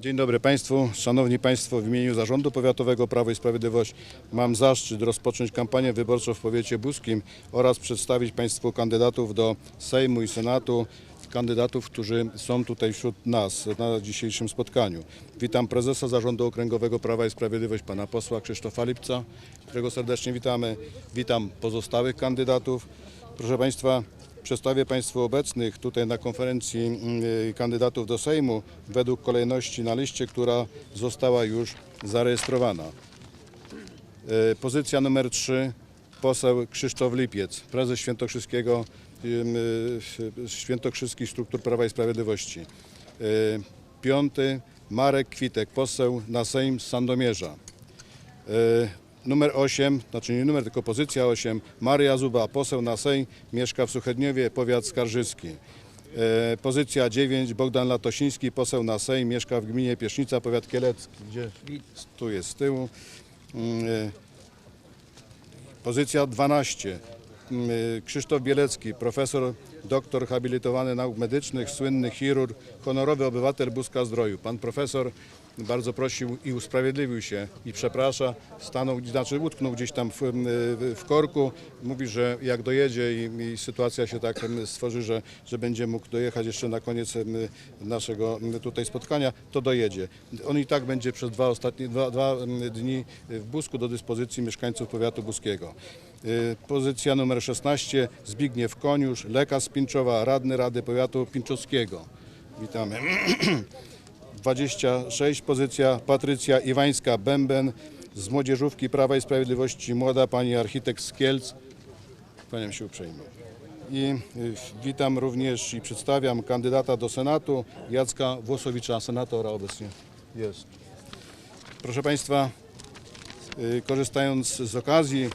Dzień dobry Państwu. Szanowni Państwo, w imieniu Zarządu Powiatowego Prawo i Sprawiedliwość mam zaszczyt rozpocząć kampanię wyborczą w powiecie buskim oraz przedstawić Państwu kandydatów do Sejmu i Senatu, kandydatów, którzy są tutaj wśród nas na dzisiejszym spotkaniu. Witam prezesa Zarządu Okręgowego Prawa i Sprawiedliwość, pana posła Krzysztofa Lipca, którego serdecznie witamy. Witam pozostałych kandydatów. Proszę Państwa, Przedstawię Państwu obecnych tutaj na konferencji mm, kandydatów do Sejmu według kolejności na liście, która została już zarejestrowana. E, Pozycja numer 3 poseł Krzysztof Lipiec, prezes Świętokrzyskiego, y, Świętokrzyskich Struktur Prawa i Sprawiedliwości. Piąty Marek Kwitek, poseł na Sejm z Sandomierza. Numer 8, znaczy nie numer, tylko pozycja 8, Maria Zuba, poseł na Sejm, mieszka w Suchedniowie, powiat skarżyski. E, Pozycja 9, Bogdan Latosiński, poseł na Sejm, mieszka w gminie Piesznica, powiat kielecki, gdzie tu jest z tyłu. Mm, e, Pozycja 12, mm, e, Krzysztof Bielecki, profesor, doktor habilitowany nauk medycznych, słynny chirurg, honorowy obywatel Buska Zdroju. Pan profesor bardzo prosił i usprawiedliwił się i przeprasza, stanął, znaczy utknął gdzieś tam w, w, korku. Mówi, że jak dojedzie i, i sytuacja się tak stworzy, że, że będzie mógł dojechać jeszcze na koniec naszego tutaj spotkania, to dojedzie. On i tak będzie przez dwa ostatnie dwa, dwa dni w Busku do dyspozycji mieszkańców powiatu buskiego. Y, Pozycja numer 16 Zbigniew Koniusz, lekarz z Pińczowa, radny Rady Powiatu Pińczowskiego. Witamy. 26 pozycja Patrycja Iwańska-Bęben z Młodzieżówki Prawa i Sprawiedliwości, młoda pani architekt z Kielc. Kłaniam się uprzejmie. I y, witam również i przedstawiam kandydata do Senatu Jacka Włosowicza, senatora obecnie jest. Proszę Państwa, y, korzystając z okazji, y,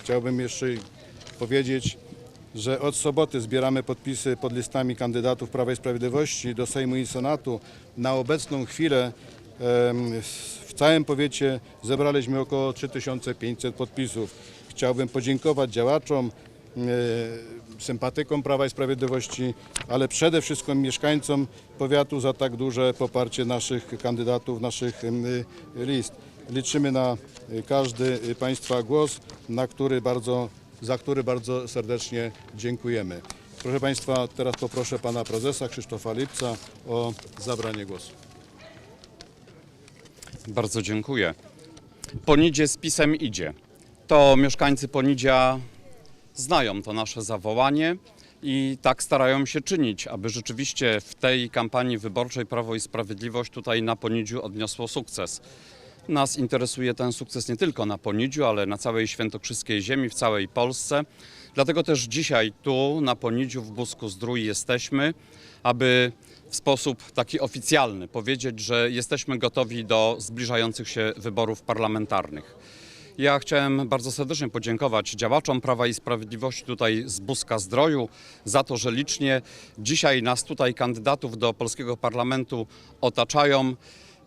chciałbym jeszcze powiedzieć, że od soboty zbieramy podpisy pod listami kandydatów Prawa i Sprawiedliwości do Sejmu i Senatu. Na obecną chwilę w całym powiecie zebraliśmy około 3500 podpisów. Chciałbym podziękować działaczom, e, sympatykom Prawa i Sprawiedliwości, ale przede wszystkim mieszkańcom powiatu za tak duże poparcie naszych kandydatów, naszych list. Liczymy na e, każdy Państwa głos, na który bardzo za który bardzo serdecznie dziękujemy. Proszę Państwa, teraz poproszę Pana Prezesa Krzysztofa Lipca o zabranie głosu. Bardzo dziękuję. Ponidzie z pisem idzie. To mieszkańcy Ponidzia znają to nasze zawołanie i tak starają się czynić, aby rzeczywiście w tej kampanii wyborczej Prawo i Sprawiedliwość tutaj na Ponidziu odniosło sukces. Nas interesuje ten sukces nie tylko na Ponidziu, ale na całej świętokrzyskiej ziemi, w całej Polsce. Dlatego też dzisiaj tu na Ponidziu w Busku Zdrój jesteśmy, aby w sposób taki oficjalny powiedzieć, że jesteśmy gotowi do zbliżających się wyborów parlamentarnych. Ja chciałem bardzo serdecznie podziękować działaczom Prawa i Sprawiedliwości tutaj z Buska Zdroju za to, że licznie dzisiaj nas tutaj kandydatów do polskiego parlamentu otaczają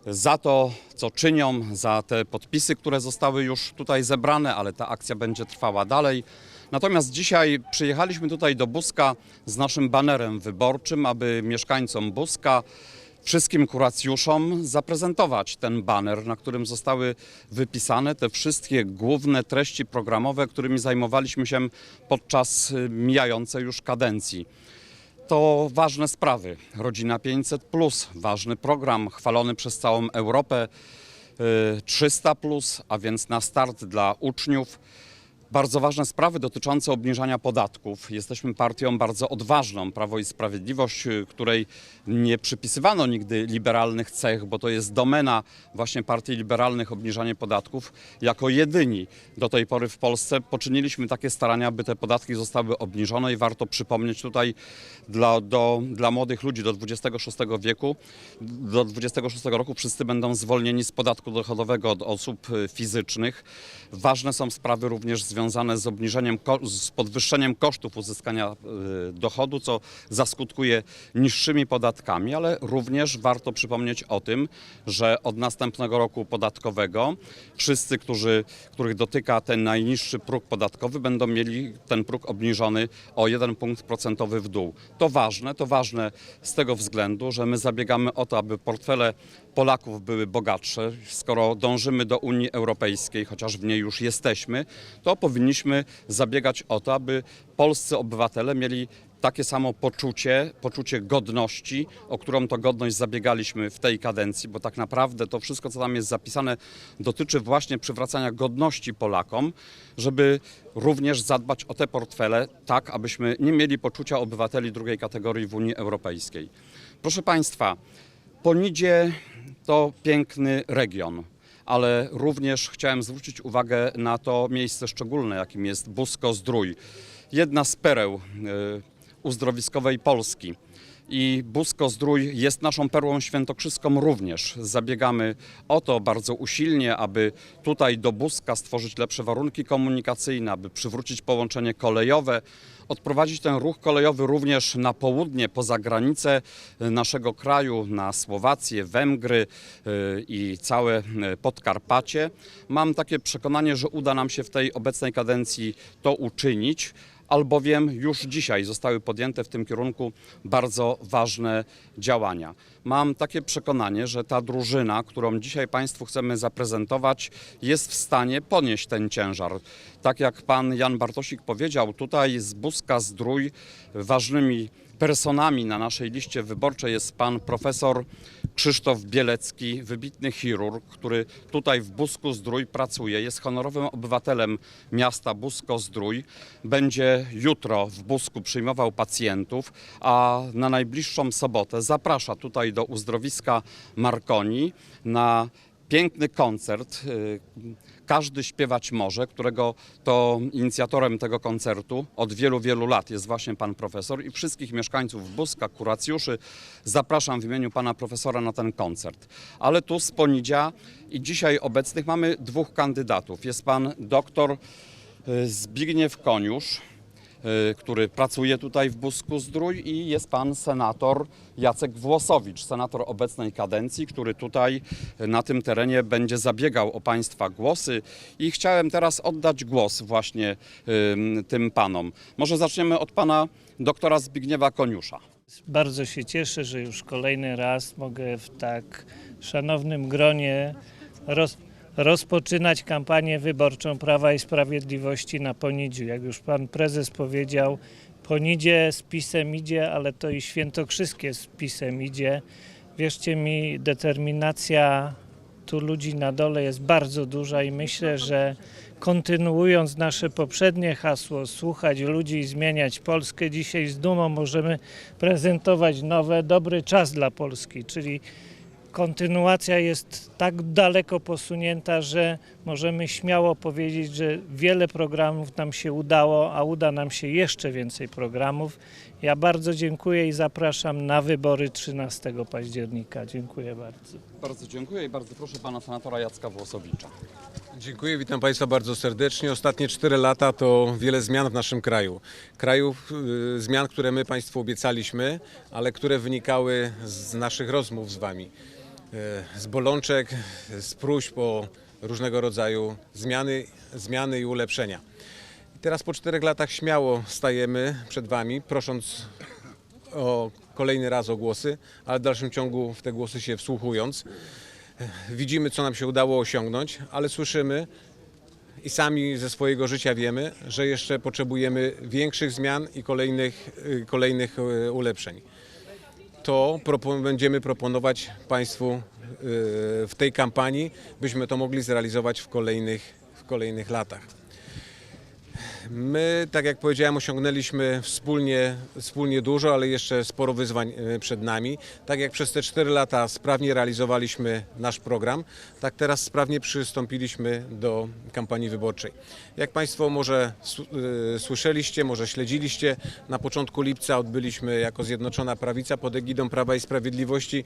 za to, co czynią, za te podpisy, które zostały już tutaj zebrane, ale ta akcja będzie trwała dalej. Natomiast dzisiaj przyjechaliśmy tutaj do Buska z naszym banerem wyborczym, aby mieszkańcom Buska, wszystkim kuracjuszom zaprezentować ten baner, na którym zostały wypisane te wszystkie główne treści programowe, którymi zajmowaliśmy się podczas mijającej już kadencji. To ważne sprawy. Rodzina 500, ważny program chwalony przez całą Europę. y, 300, a więc na start dla uczniów. Bardzo ważne sprawy dotyczące obniżania podatków. Jesteśmy partią bardzo odważną, Prawo i Sprawiedliwość, y, której nie przypisywano nigdy liberalnych cech, bo to jest domena właśnie partii liberalnych obniżanie podatków. Jako jedyni do tej pory w Polsce poczyniliśmy takie starania, by te podatki zostały obniżone i warto przypomnieć tutaj dla, do, dla młodych ludzi do 26 wieku, do 26 roku wszyscy będą zwolnieni z podatku dochodowego od osób y, fizycznych. Ważne są sprawy również związane związane z obniżeniem, z podwyższeniem kosztów uzyskania y, dochodu, co zaskutkuje niższymi podatkami, ale również warto przypomnieć o tym, że od następnego roku podatkowego wszyscy, którzy, których dotyka ten najniższy próg podatkowy, będą mieli ten próg obniżony o 1 punkt procentowy w dół. To ważne, to ważne z tego względu, że my zabiegamy o to, aby portfele Polaków były bogatsze. Skoro dążymy do Unii Europejskiej, chociaż w niej już jesteśmy, to powinniśmy zabiegać o to, aby polscy obywatele mieli takie samo poczucie, poczucie godności, o którą to godność zabiegaliśmy w tej kadencji, bo tak naprawdę to wszystko, co tam jest zapisane, dotyczy właśnie przywracania godności Polakom, żeby również zadbać o te portfele, tak abyśmy nie mieli poczucia obywateli drugiej kategorii w Unii Europejskiej. Proszę Państwa, Ponidzie to piękny region, ale również chciałem zwrócić uwagę na to miejsce szczególne, jakim jest Busko-Zdrój. Jedna z pereł e, uzdrowiskowej Polski. I Busko-Zdrój jest naszą perłą świętokrzyską również. Zabiegamy o to bardzo usilnie, aby tutaj do Buska stworzyć lepsze warunki komunikacyjne, aby przywrócić połączenie kolejowe, odprowadzić ten ruch kolejowy również na południe, poza granice naszego kraju, na Słowację, Węgry e, i całe e, Podkarpacie. Mam takie przekonanie, że uda nam się w tej obecnej kadencji to uczynić albowiem już dzisiaj zostały podjęte w tym kierunku bardzo ważne działania. Mam takie przekonanie, że ta drużyna, którą dzisiaj Państwu chcemy zaprezentować, jest w stanie ponieść ten ciężar. Tak jak pan Jan Bartosik powiedział, tutaj z Buska Zdrój ważnymi personami na naszej liście wyborczej jest pan profesor Krzysztof Bielecki, wybitny chirurg, który tutaj w Busku Zdrój pracuje. Jest honorowym obywatelem miasta Busko Zdrój. Będzie jutro w Busku przyjmował pacjentów, a na najbliższą sobotę zaprasza tutaj do uzdrowiska Marconi na piękny koncert. y, Każdy śpiewać może, którego to inicjatorem tego koncertu od wielu, wielu lat jest właśnie pan profesor i wszystkich mieszkańców Buska, kuracjuszy zapraszam w imieniu pana profesora na ten koncert. Ale tu z Ponidzia i dzisiaj obecnych mamy dwóch kandydatów. Jest pan doktor y, Zbigniew Koniusz, który pracuje tutaj w Busku Zdrój i jest pan senator Jacek Włosowicz, senator obecnej kadencji, który tutaj y, na tym terenie będzie zabiegał o państwa głosy i chciałem teraz oddać głos właśnie ym, tym panom. Może zaczniemy od pana doktora Zbigniewa Koniusza. Bardzo się cieszę, że już kolejny raz mogę w tak szanownym gronie roz, rozpoczynać kampanię wyborczą Prawa i Sprawiedliwości na Ponidziu. Jak już pan prezes powiedział, Ponidzie z pisem idzie, ale to i świętokrzyskie z pisem idzie. Wierzcie mi, determinacja tu ludzi na dole jest bardzo duża i myślę, że kontynuując nasze poprzednie hasło, słuchać ludzi i zmieniać Polskę, dzisiaj z dumą możemy prezentować nowe, dobry czas dla Polski, czyli kontynuacja jest tak daleko posunięta, że możemy śmiało powiedzieć, że wiele programów nam się udało, a uda nam się jeszcze więcej programów. Ja bardzo dziękuję i zapraszam na wybory 13 października. Dziękuję bardzo. Bardzo dziękuję i bardzo proszę pana senatora Jacka Włosowicza. Dziękuję, witam Państwa bardzo serdecznie. Ostatnie 4 lata to wiele zmian w naszym kraju. Kraju, y, zmian, które my Państwu obiecaliśmy, ale które wynikały z naszych rozmów z Wami. Y, z bolączek, z próśb o różnego rodzaju zmiany, zmiany i ulepszenia. I teraz po 4 latach śmiało stajemy przed Wami, prosząc o kolejny raz o głosy, ale w dalszym ciągu w te głosy się wsłuchując. Widzimy, co nam się udało osiągnąć, ale słyszymy i sami ze swojego życia wiemy, że jeszcze potrzebujemy większych zmian i kolejnych, y, kolejnych y, ulepszeń. To będziemy proponować Państwu y, w tej kampanii, byśmy to mogli zrealizować w kolejnych, w kolejnych latach. My, tak jak powiedziałem, osiągnęliśmy wspólnie, wspólnie dużo, ale jeszcze sporo wyzwań e, przed nami. Tak jak przez te 4 lata sprawnie realizowaliśmy nasz program, tak teraz sprawnie przystąpiliśmy do kampanii wyborczej. Jak Państwo może e, słyszeliście, może śledziliście, na początku lipca odbyliśmy jako Zjednoczona Prawica pod egidą Prawa i Sprawiedliwości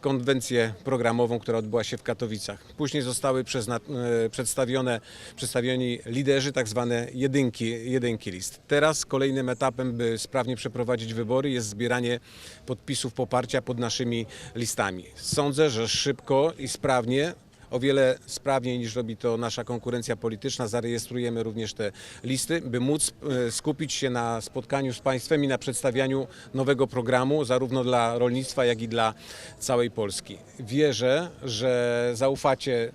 konwencję programową, która odbyła się w Katowicach. Później zostały e, przedstawione, przedstawieni liderzy, tak zwane jedynki, jedynki list. Teraz kolejnym etapem, by sprawnie przeprowadzić wybory jest zbieranie podpisów poparcia pod naszymi listami. Sądzę, że szybko i sprawnie o wiele sprawniej niż robi to nasza konkurencja polityczna. Zarejestrujemy również te listy, by móc e, skupić się na spotkaniu z Państwem i na przedstawianiu nowego programu, zarówno dla rolnictwa, jak i dla całej Polski. Wierzę, że zaufacie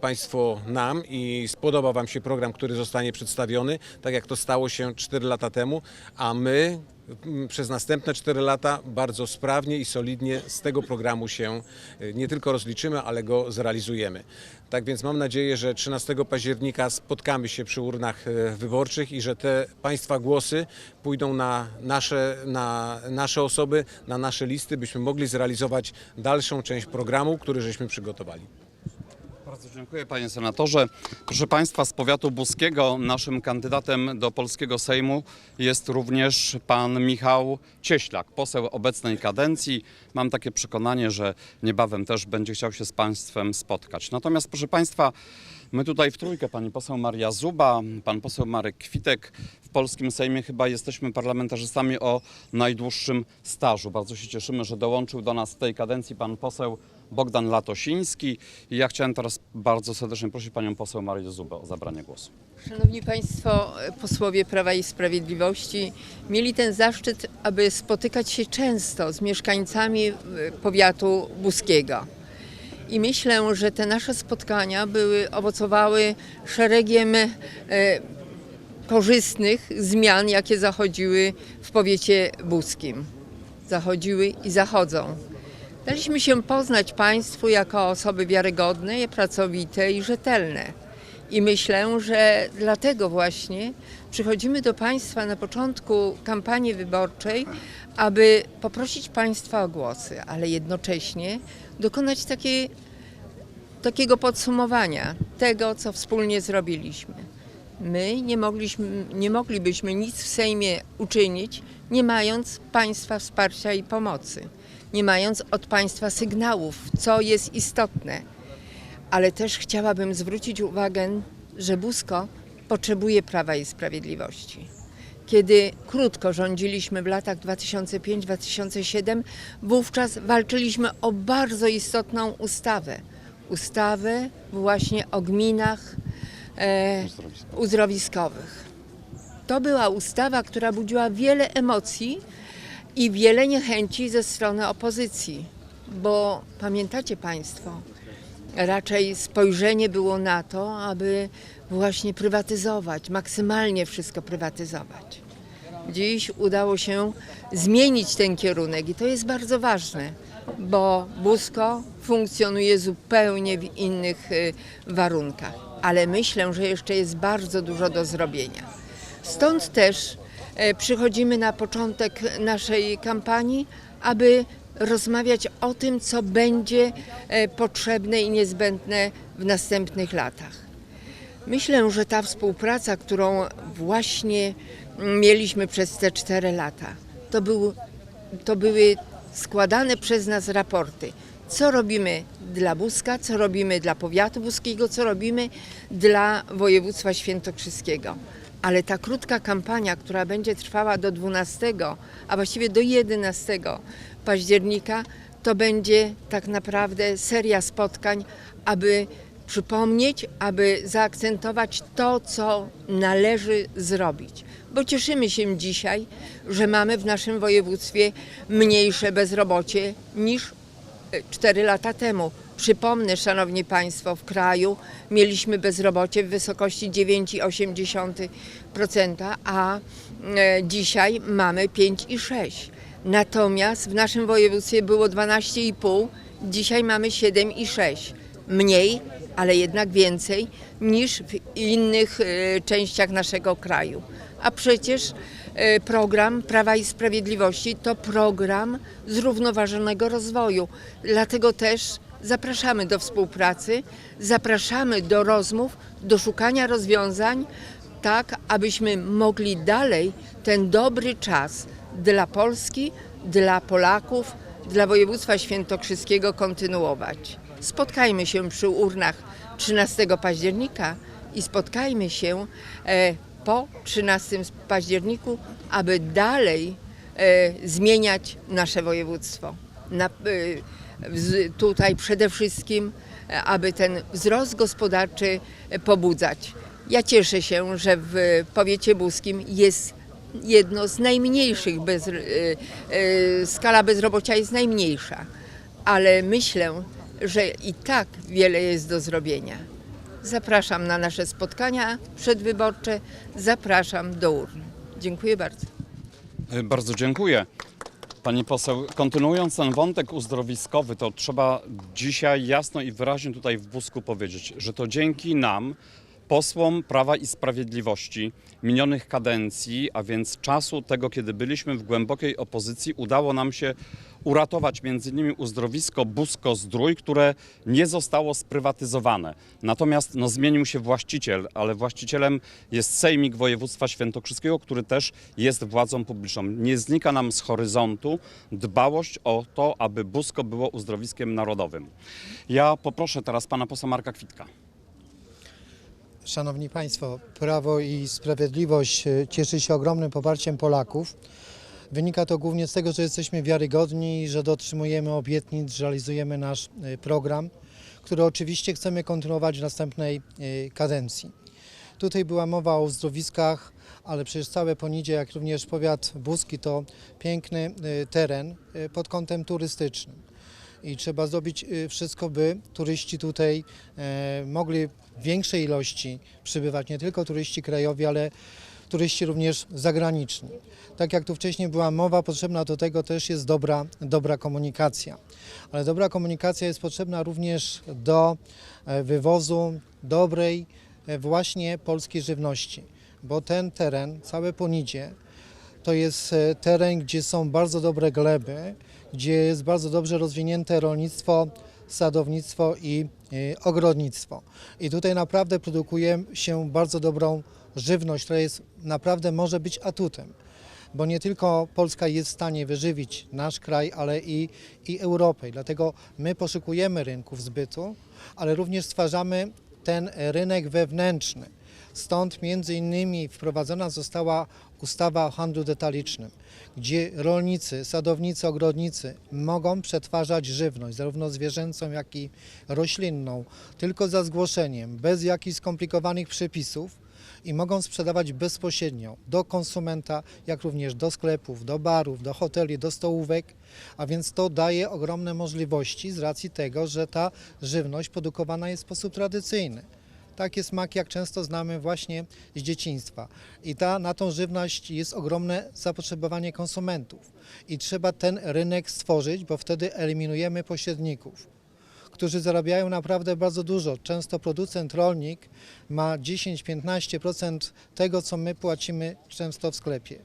Państwo nam i spodoba Wam się program, który zostanie przedstawiony, tak jak to stało się 4 lata temu, a my m, przez następne 4 lata bardzo sprawnie i solidnie z tego programu się e, nie tylko rozliczymy, ale go zrealizujemy. Tak więc mam nadzieję, że 13 października spotkamy się przy urnach e, wyborczych i że te Państwa głosy pójdą na nasze, na nasze osoby, na nasze listy, byśmy mogli zrealizować dalszą część programu, który żeśmy przygotowali. Bardzo dziękuję panie senatorze. Proszę państwa, z powiatu buskiego naszym kandydatem do polskiego Sejmu jest również pan Michał Cieślak, poseł obecnej kadencji. Mam takie przekonanie, że niebawem też będzie chciał się z państwem spotkać. Natomiast proszę państwa, my tutaj w trójkę, pani poseł Maria Zuba, pan poseł Marek Kwitek, w polskim Sejmie chyba jesteśmy parlamentarzystami o najdłuższym stażu. Bardzo się cieszymy, że dołączył do nas w tej kadencji pan poseł Bogdan Latosiński. I ja chciałem teraz bardzo serdecznie prosić panią poseł Marię Zubę o zabranie głosu. Szanowni Państwo, posłowie Prawa i Sprawiedliwości, mieli ten zaszczyt, aby spotykać się często z mieszkańcami e, powiatu buskiego. I myślę, że te nasze spotkania były, owocowały szeregiem e, korzystnych zmian, jakie zachodziły w powiecie buskim. Zachodziły i zachodzą. Daliśmy się poznać Państwu jako osoby wiarygodne, pracowite i rzetelne. I myślę, że dlatego właśnie przychodzimy do Państwa na początku kampanii wyborczej, aby poprosić Państwa o głosy, ale jednocześnie dokonać takiej, takiego podsumowania tego, co wspólnie zrobiliśmy. My nie, mogliśmy, nie moglibyśmy nic w Sejmie uczynić, nie mając Państwa wsparcia i pomocy, nie mając od Państwa sygnałów, co jest istotne. Ale też chciałabym zwrócić uwagę, że Busko potrzebuje Prawa i Sprawiedliwości. Kiedy krótko rządziliśmy w latach 2005-2007, wówczas walczyliśmy o bardzo istotną ustawę. Ustawę właśnie o gminach e, uzdrowiskowych. To była ustawa, która budziła wiele emocji i wiele niechęci ze strony opozycji, bo pamiętacie Państwo, raczej spojrzenie było na to, aby właśnie prywatyzować, maksymalnie wszystko prywatyzować. Dziś udało się zmienić ten kierunek i to jest bardzo ważne, bo Busko funkcjonuje zupełnie w innych y, warunkach, ale myślę, że jeszcze jest bardzo dużo do zrobienia. Stąd też e, przychodzimy na początek naszej kampanii, aby rozmawiać o tym, co będzie e, potrzebne i niezbędne w następnych latach. Myślę, że ta współpraca, którą właśnie mieliśmy przez te cztery lata, to, był, to były składane przez nas raporty. Co robimy dla Buska, co robimy dla powiatu buskiego, co robimy dla województwa świętokrzyskiego. Ale ta krótka kampania, która będzie trwała do 12, a właściwie do 11 października, to będzie tak naprawdę seria spotkań, aby przypomnieć, aby zaakcentować to, co należy zrobić. Bo cieszymy się dzisiaj, że mamy w naszym województwie mniejsze bezrobocie niż 4 lata temu. Przypomnę, Szanowni Państwo, w kraju mieliśmy bezrobocie w wysokości 9,8%, a e, dzisiaj mamy 5,6%. Natomiast w naszym województwie było 12,5%, dzisiaj mamy 7,6%. Mniej, ale jednak więcej niż w innych e, częściach naszego kraju. A przecież e, program Prawa i Sprawiedliwości to program zrównoważonego rozwoju. Dlatego też zapraszamy do współpracy, zapraszamy do rozmów, do szukania rozwiązań, tak abyśmy mogli dalej ten dobry czas dla Polski, dla Polaków, dla województwa świętokrzyskiego kontynuować. Spotkajmy się przy urnach 13 października i spotkajmy się e, po 13 październiku, aby dalej e, zmieniać nasze województwo. E, tutaj przede wszystkim, aby ten wzrost gospodarczy pobudzać. Ja cieszę się, że w powiecie buskim jest jedno z najmniejszych, bez, skala bezrobocia jest najmniejsza, ale myślę, że i tak wiele jest do zrobienia. Zapraszam na nasze spotkania przedwyborcze, zapraszam do urn. Dziękuję bardzo. Y, Bardzo dziękuję. Pani poseł, kontynuując ten wątek uzdrowiskowy, to trzeba dzisiaj jasno i wyraźnie tutaj w Busku powiedzieć, że to dzięki nam, posłom Prawa i Sprawiedliwości minionych kadencji, a więc czasu tego, kiedy byliśmy w głębokiej opozycji, udało nam się uratować m.in. uzdrowisko Busko-Zdrój, które nie zostało sprywatyzowane. Natomiast no, zmienił się właściciel, ale właścicielem jest Sejmik Województwa Świętokrzyskiego, który też jest władzą publiczną. Nie znika nam z horyzontu dbałość o to, aby Busko było uzdrowiskiem narodowym. Ja poproszę teraz pana posła Marka Kwitka. Szanowni Państwo, Prawo i Sprawiedliwość e, cieszy się ogromnym poparciem Polaków. Wynika to głównie z tego, że jesteśmy wiarygodni że dotrzymujemy obietnic, że realizujemy nasz e, program, który oczywiście chcemy kontynuować w następnej e, kadencji. Tutaj była mowa o uzdrowiskach, ale przecież całe Ponidzie, jak również powiat buski to piękny e, teren pod kątem turystycznym i trzeba zrobić y, wszystko, by turyści tutaj mogli w większej ilości przybywać, nie tylko turyści krajowi, ale turyści również zagraniczni. Tak jak tu wcześniej była mowa, potrzebna do tego też jest dobra, dobra komunikacja. Ale dobra komunikacja jest potrzebna również do e, wywozu dobrej e, właśnie polskiej żywności, bo ten teren, całe Ponidzie, to jest e, teren, gdzie są bardzo dobre gleby, gdzie jest bardzo dobrze rozwinięte rolnictwo, sadownictwo i ogrodnictwo. I tutaj naprawdę produkuje się bardzo dobrą żywność, która jest naprawdę może być atutem. Bo nie tylko Polska jest w stanie wyżywić nasz kraj, ale i, i Europę. Dlatego my poszukujemy rynków zbytu, ale również stwarzamy ten rynek wewnętrzny. Stąd między innymi wprowadzona została ustawa o handlu detalicznym, gdzie rolnicy, sadownicy, ogrodnicy mogą przetwarzać żywność, zarówno zwierzęcą, jak i roślinną, tylko za zgłoszeniem, bez jakichś skomplikowanych przepisów i mogą sprzedawać bezpośrednio do konsumenta, jak również do sklepów, do barów, do hoteli, do stołówek, a więc to daje ogromne możliwości z racji tego, że ta żywność produkowana jest w sposób tradycyjny. Takie smaki, jak często znamy właśnie z dzieciństwa. I ta, na tą żywność jest ogromne zapotrzebowanie konsumentów. I trzeba ten rynek stworzyć, bo wtedy eliminujemy pośredników którzy zarabiają naprawdę bardzo dużo. Często producent rolnik ma 10-15% tego, co my płacimy często w sklepie.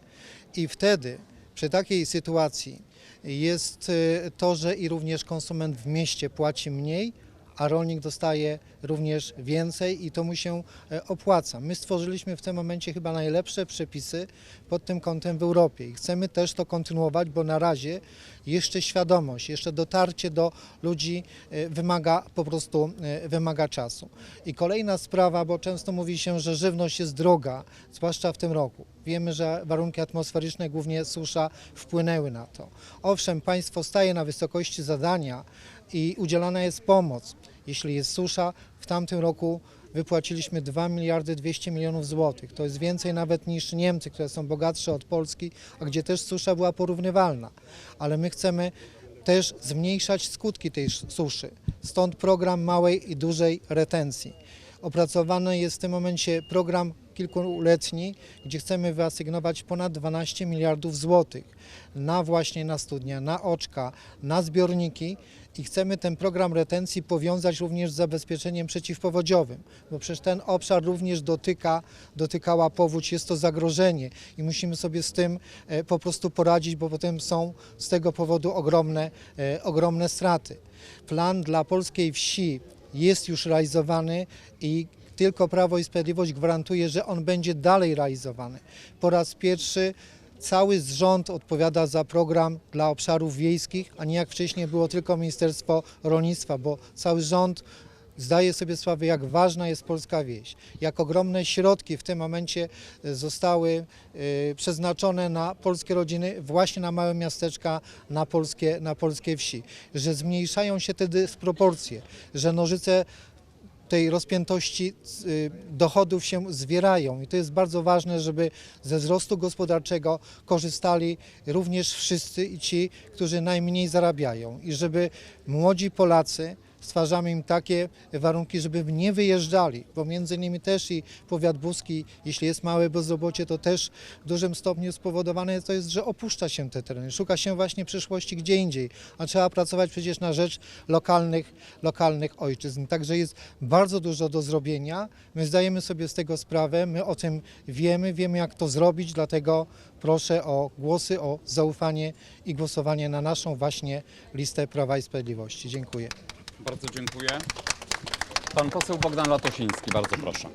I wtedy przy takiej sytuacji jest y, to, że i również konsument w mieście płaci mniej, a rolnik dostaje również więcej i to mu się e, opłaca. My stworzyliśmy w tym momencie chyba najlepsze przepisy pod tym kątem w Europie i chcemy też to kontynuować, bo na razie jeszcze świadomość, jeszcze dotarcie do ludzi e, wymaga po prostu e, wymaga czasu. I kolejna sprawa, bo często mówi się, że żywność jest droga, zwłaszcza w tym roku. Wiemy, że warunki atmosferyczne, głównie susza, wpłynęły na to. Owszem, państwo staje na wysokości zadania i udzielana jest pomoc. Jeśli jest susza, w tamtym roku wypłaciliśmy 2 miliardy 200 milionów złotych. To jest więcej nawet niż Niemcy, które są bogatsze od Polski, a gdzie też susza była porównywalna. Ale my chcemy też zmniejszać skutki tej sz- suszy. Stąd program małej i dużej retencji. Opracowany jest w tym momencie program kilkuletni, gdzie chcemy wyasygnować ponad 12 miliardów złotych na właśnie na studnia, na oczka, na zbiorniki i chcemy ten program retencji powiązać również z zabezpieczeniem przeciwpowodziowym, bo przecież ten obszar również dotyka, dotykała powódź, jest to zagrożenie i musimy sobie z tym e, po prostu poradzić, bo potem są z tego powodu ogromne, e, ogromne straty. Plan dla polskiej wsi jest już realizowany i tylko Prawo i Sprawiedliwość gwarantuje, że on będzie dalej realizowany. Po raz pierwszy cały rząd odpowiada za program dla obszarów wiejskich, a nie jak wcześniej było tylko Ministerstwo Rolnictwa, bo cały rząd zdaje sobie sprawę, jak ważna jest polska wieś, jak ogromne środki w tym momencie e, zostały e, przeznaczone na polskie rodziny, właśnie na małe miasteczka, na polskie, na polskie wsi, że zmniejszają się te dysproporcje, że nożyce tej rozpiętości y, dochodów się zwierają. I to jest bardzo ważne, żeby ze wzrostu gospodarczego korzystali również wszyscy i ci, którzy najmniej zarabiają. I żeby młodzi Polacy stwarzamy im takie warunki, żeby nie wyjeżdżali, bo między innymi też i powiat buski, jeśli jest małe bezrobocie, to też w dużym stopniu spowodowane to jest, że opuszcza się te tereny, szuka się właśnie przyszłości gdzie indziej, a trzeba pracować przecież na rzecz lokalnych, lokalnych ojczyzn. Także jest bardzo dużo do zrobienia. My zdajemy sobie z tego sprawę, my o tym wiemy, wiemy jak to zrobić, dlatego proszę o głosy, o zaufanie i głosowanie na naszą właśnie listę Prawa i Sprawiedliwości. Dziękuję. Bardzo dziękuję. Pan poseł Bogdan Latosiński, bardzo proszę.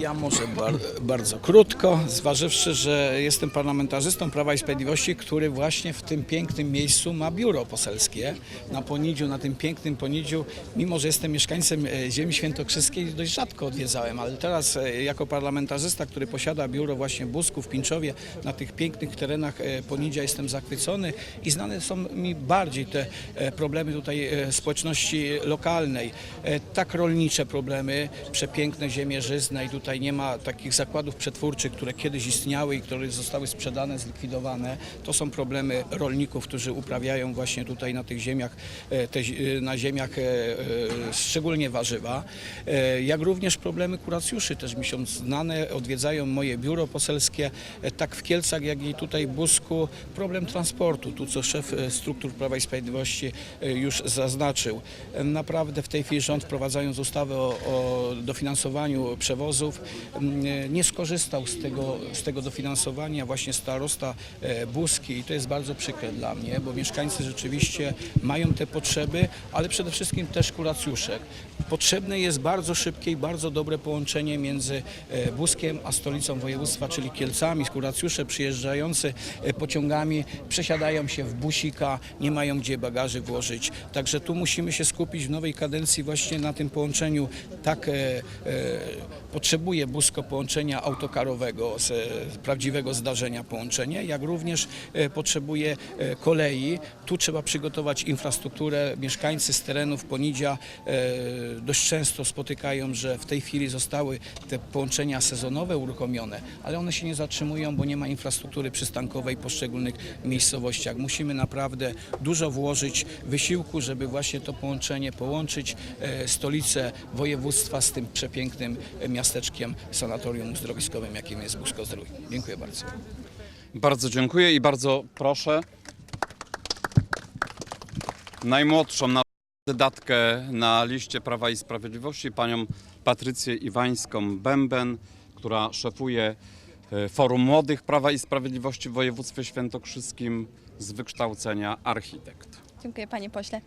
Ja może bar bardzo krótko, zważywszy, że jestem parlamentarzystą Prawa i Sprawiedliwości, który właśnie w tym pięknym miejscu ma biuro poselskie na Ponidziu, na tym pięknym Ponidziu. Mimo, że jestem mieszkańcem e, ziemi świętokrzyskiej, dość rzadko odwiedzałem, ale teraz e, jako parlamentarzysta, który posiada biuro właśnie w Busku, w Pińczowie, na tych pięknych terenach e, Ponidzia jestem zachwycony i znane są mi bardziej te problemy tutaj społeczności lokalnej. Tak rolnicze problemy, przepiękne ziemie żyzne i tutaj nie ma takich zakładów przetwórczych, które kiedyś istniały i które zostały sprzedane, zlikwidowane. To są problemy rolników, którzy uprawiają właśnie tutaj na tych ziemiach, e, te, e, na ziemiach e, szczególnie warzywa. Jak również problemy kuracjuszy też mi są znane, odwiedzają moje biuro poselskie, tak w Kielcach, jak i tutaj w Busku. Problem transportu, tu co szef struktur Prawa i Sprawiedliwości już zaznaczył. Naprawdę w tej chwili rząd wprowadzając ustawę o, o dofinansowaniu przewozów m, e, nie skorzystał z tego, z tego dofinansowania właśnie starosta e, Buski i to jest bardzo przykre dla mnie, bo mieszkańcy rzeczywiście mają te potrzeby, ale przede wszystkim też kuracjuszek. Potrzebne jest bardzo szybkie i bardzo dobre połączenie między e, Buskiem a stolicą województwa, czyli Kielcami. Kuracjusze przyjeżdżający e, pociągami przesiadają się w busika, nie mają gdzie bagaży włożyć. Także tu musimy się skupić w nowej kadencji właśnie na tym połączeniu. Tak e, e, potrzebuje Busko połączenia autokarowego z prawdziwego zdarzenia połączenia, jak również e, potrzebuje e, kolei. Tu trzeba przygotować infrastrukturę. Mieszkańcy z terenów Ponidzia e, dość często spotykają, że w tej chwili zostały te połączenia sezonowe uruchomione, ale one się nie zatrzymują, bo nie ma infrastruktury przystankowej w poszczególnych miejscowościach. Musimy naprawdę dużo włożyć wysiłku, żeby właśnie to połączenie połączyć stolicę województwa z tym przepięknym e, miasteczkiem sanatorium uzdrowiskowym, jakim jest Busko Zdrój. Dziękuję bardzo. Bardzo dziękuję i bardzo proszę najmłodszą na kandydatkę na liście Prawa i Sprawiedliwości, panią Patrycję Iwańską-Bęben, która szefuje e, Forum Młodych Prawa i Sprawiedliwości w województwie świętokrzyskim z wykształcenia architekt. Dziękuję panie pośle.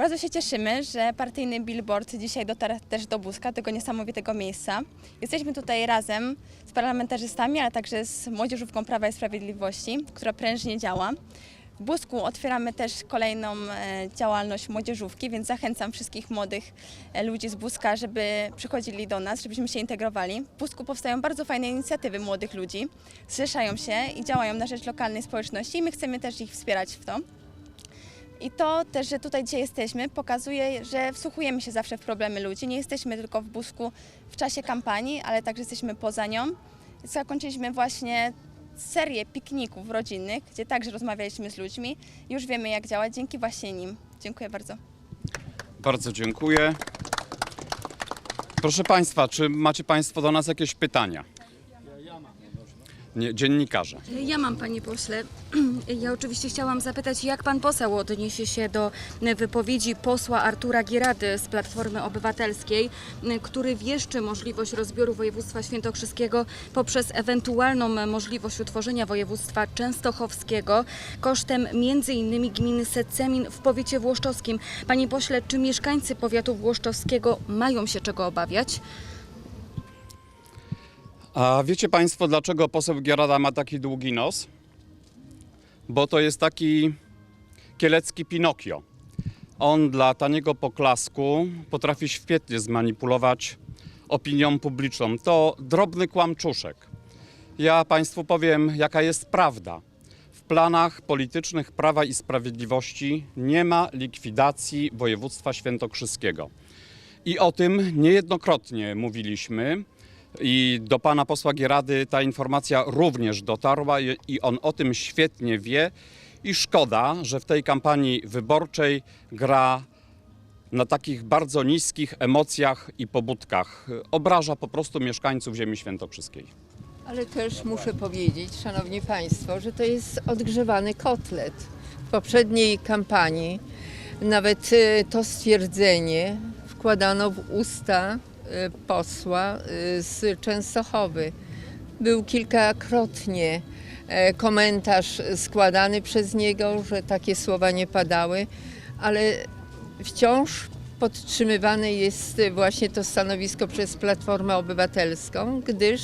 Bardzo się cieszymy, że partyjny billboard dzisiaj dotarł też do Buska, tego niesamowitego miejsca. Jesteśmy tutaj razem z parlamentarzystami, ale także z Młodzieżówką Prawa i Sprawiedliwości, która prężnie działa. W Busku otwieramy też kolejną e, działalność młodzieżówki, więc zachęcam wszystkich młodych e, ludzi z Buska, żeby przychodzili do nas, żebyśmy się integrowali. W Busku powstają bardzo fajne inicjatywy młodych ludzi, zrzeszają się i działają na rzecz lokalnej społeczności i my chcemy też ich wspierać w to. I to też, że tutaj dzisiaj jesteśmy, pokazuje, że wsłuchujemy się zawsze w problemy ludzi. Nie jesteśmy tylko w Busku w czasie kampanii, ale także jesteśmy poza nią. Zakończyliśmy właśnie serię pikników rodzinnych, gdzie także rozmawialiśmy z ludźmi. Już wiemy, jak działać dzięki właśnie nim. Dziękuję bardzo. Bardzo dziękuję. Proszę Państwa, czy macie Państwo do nas jakieś pytania? Nie, dziennikarze. Ja mam, panie pośle. Ja oczywiście chciałam zapytać, jak pan poseł odniesie się do wypowiedzi posła Artura Gierady z Platformy Obywatelskiej, który wieszczy możliwość rozbioru województwa świętokrzyskiego poprzez ewentualną możliwość utworzenia województwa częstochowskiego kosztem m.in. gminy Secemin w powiecie włoszczowskim. Panie pośle, czy mieszkańcy powiatu włoszczowskiego mają się czego obawiać? A wiecie Państwo, dlaczego poseł Gierada ma taki długi nos? Bo to jest taki kielecki Pinokio. On dla taniego poklasku potrafi świetnie zmanipulować opinią publiczną. To drobny kłamczuszek. Ja Państwu powiem, jaka jest prawda. W planach politycznych Prawa i Sprawiedliwości nie ma likwidacji województwa świętokrzyskiego. I o tym niejednokrotnie mówiliśmy. I do pana posła Gierady ta informacja również dotarła i- on o tym świetnie wie. I szkoda, że w tej kampanii wyborczej gra na takich bardzo niskich emocjach i pobudkach. Obraża po prostu mieszkańców ziemi świętokrzyskiej. Ale też muszę powiedzieć, Szanowni Państwo, że to jest odgrzewany kotlet. W poprzedniej kampanii nawet e, to stwierdzenie wkładano w usta posła e, z Częstochowy. Był kilkakrotnie e, komentarz składany przez niego, że takie słowa nie padały, ale wciąż podtrzymywane jest właśnie to stanowisko przez Platformę Obywatelską, gdyż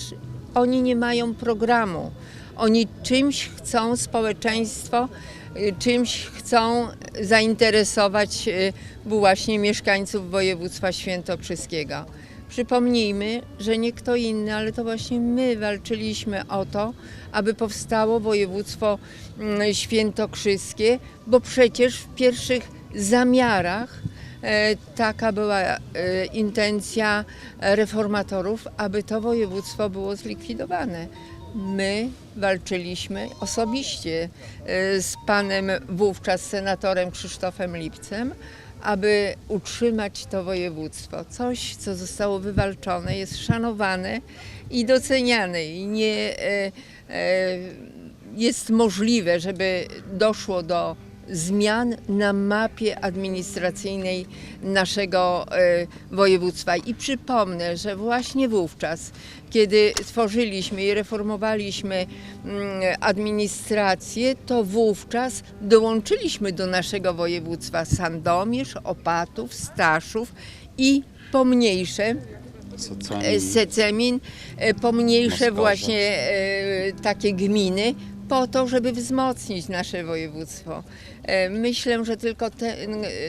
oni nie mają programu. Oni czymś chcą społeczeństwo, y, czymś chcą zainteresować y, właśnie mieszkańców województwa świętokrzyskiego. Przypomnijmy, że nie kto inny, ale to właśnie my walczyliśmy o to, aby powstało województwo mm, świętokrzyskie, bo przecież w pierwszych zamiarach e, taka była e, intencja reformatorów, aby to województwo było zlikwidowane. My walczyliśmy osobiście e, z panem wówczas senatorem Krzysztofem Lipcem, aby utrzymać to województwo. Coś, co zostało wywalczone, jest szanowane i doceniane i nie e, e, jest możliwe, żeby doszło do zmian na mapie administracyjnej naszego e, województwa. I przypomnę, że właśnie wówczas, kiedy tworzyliśmy i reformowaliśmy mm, administrację, to wówczas dołączyliśmy do naszego województwa Sandomierz, Opatów, Staszów i pomniejsze co e, Secemin, e, pomniejsze właśnie takie gminy, po to, żeby wzmocnić nasze województwo. E, Myślę, że tylko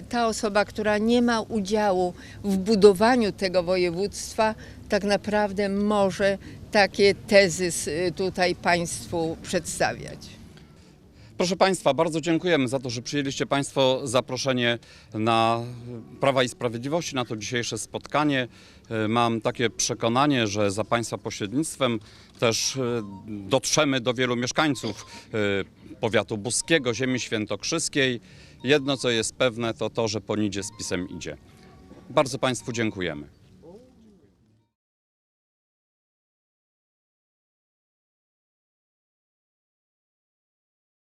ta osoba, która nie ma udziału w budowaniu tego województwa, tak naprawdę może takie tezy s- tutaj Państwu przedstawiać. Proszę Państwa, bardzo dziękujemy za to, że przyjęliście Państwo zaproszenie na Prawa i Sprawiedliwości, na to dzisiejsze spotkanie. E, Mam takie przekonanie, że za Państwa pośrednictwem też e, dotrzemy do wielu mieszkańców e, powiatu buskiego, ziemi świętokrzyskiej. Jedno, co jest pewne, to to, że ponidzie z pisem idzie. Bardzo Państwu dziękujemy.